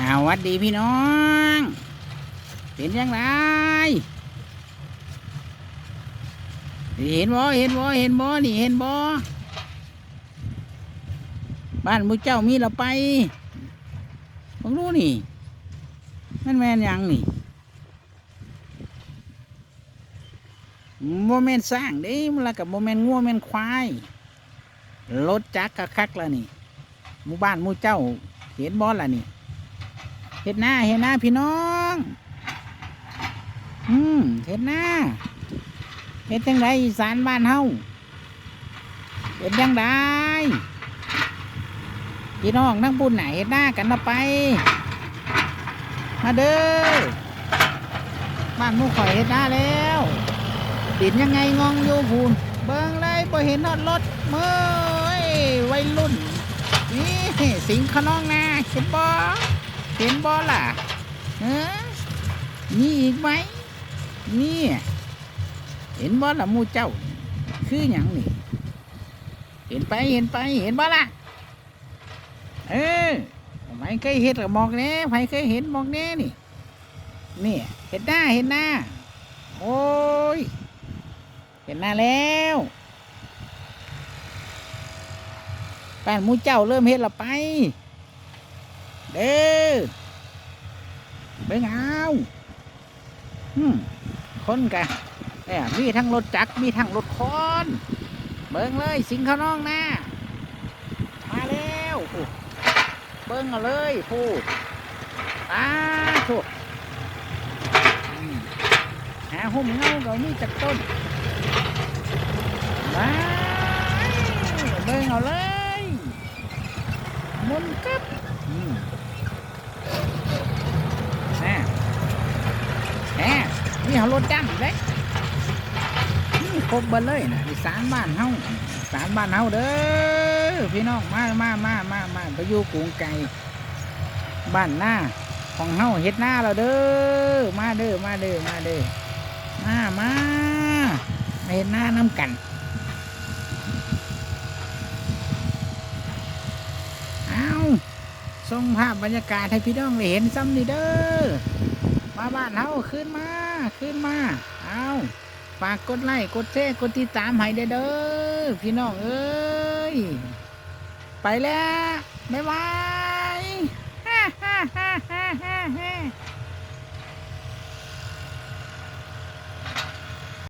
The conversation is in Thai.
อาวัดดีพี่น้อง เป็นยังไงเห็นบ่เห็นบ่เห็นบ่นี่เห็นบ่บ้านมุเจ้ามีเราไปมึงรู้นี่มันแมนยังนี่โมเมนสร้างเด้มันละกับโมเมนงัวแมนควายรถจักรกะคักล้วนี่หมู่บ้านมู่เจ้าเห็นบ่ละนี่ ห็ดหน้าเห็ดหน้าพี่น้อง อืมเห็ดหน้าเห็ดจังไดอีสานบ้านเฮาเห็ดยังไดพี่น้องทั้งปุ่นไหนเห็ดหน้ากันมาไป มาเด้อบ้านมูข่อยเห็ดหน้าแล้วดินยังไงงองอยู่พูนเบิ่งเลยบ่เห็นนอดรถเมื่อยวัยรุ่นนี่สิงขนองนาเห็นบ่ เห็นบอล่ะเออมีอีกไหมนี่ เห็นบอล่ะมูเจ้า คืออย่างนี่ เห็นไปเห็นไปเห็นบอล่ะ เออไผเคยเห็นกับบอกแน่ไผเคยเห็นบอกแน่นี่ นี่ เห็นหน้าเห็นหน้า โอ้ย เห็นหน้าแล้วป้นมูเจ้าเริ่มเห็นละไป เด้อเบงเอาอืมคนกะแอบมีทั้งรถจักรมีทั้งรถคอนเบิ่งเลยสิงเขาน้องนะมาแล้วเบิ่งเอาเลยพูดตาถูกอืมหาหุ่มเงาก็มีจากต้นมาเบิ่งเอาเลยมุนกับ อืมแน่แนี่เขารถจ้ำเล็กนี่ครบเบดเลยนะอีสานบ้านเฮาอีสานบ้านเฮาเด้อพี่น้องมามามามามาไปอยู่กรุงไก่บ้านหน้าของเฮาเฮ็ดหน้าเราเด้อมาเด้อมาเด้อมาเด้อมามามาเฮ็ดหน้าน้ำกันเอาส่งภาพบรรยากาศให้พี่น้องได้เห็นซ้ำนี่เด้อ มาบ้านเฮาขึ้นมาขึ้นมา เอาฝากกดไลค์กดแชร์กดติดตามให้เด้อพี่น้องเอ้ย ไปแล้ว บ๊ายบาย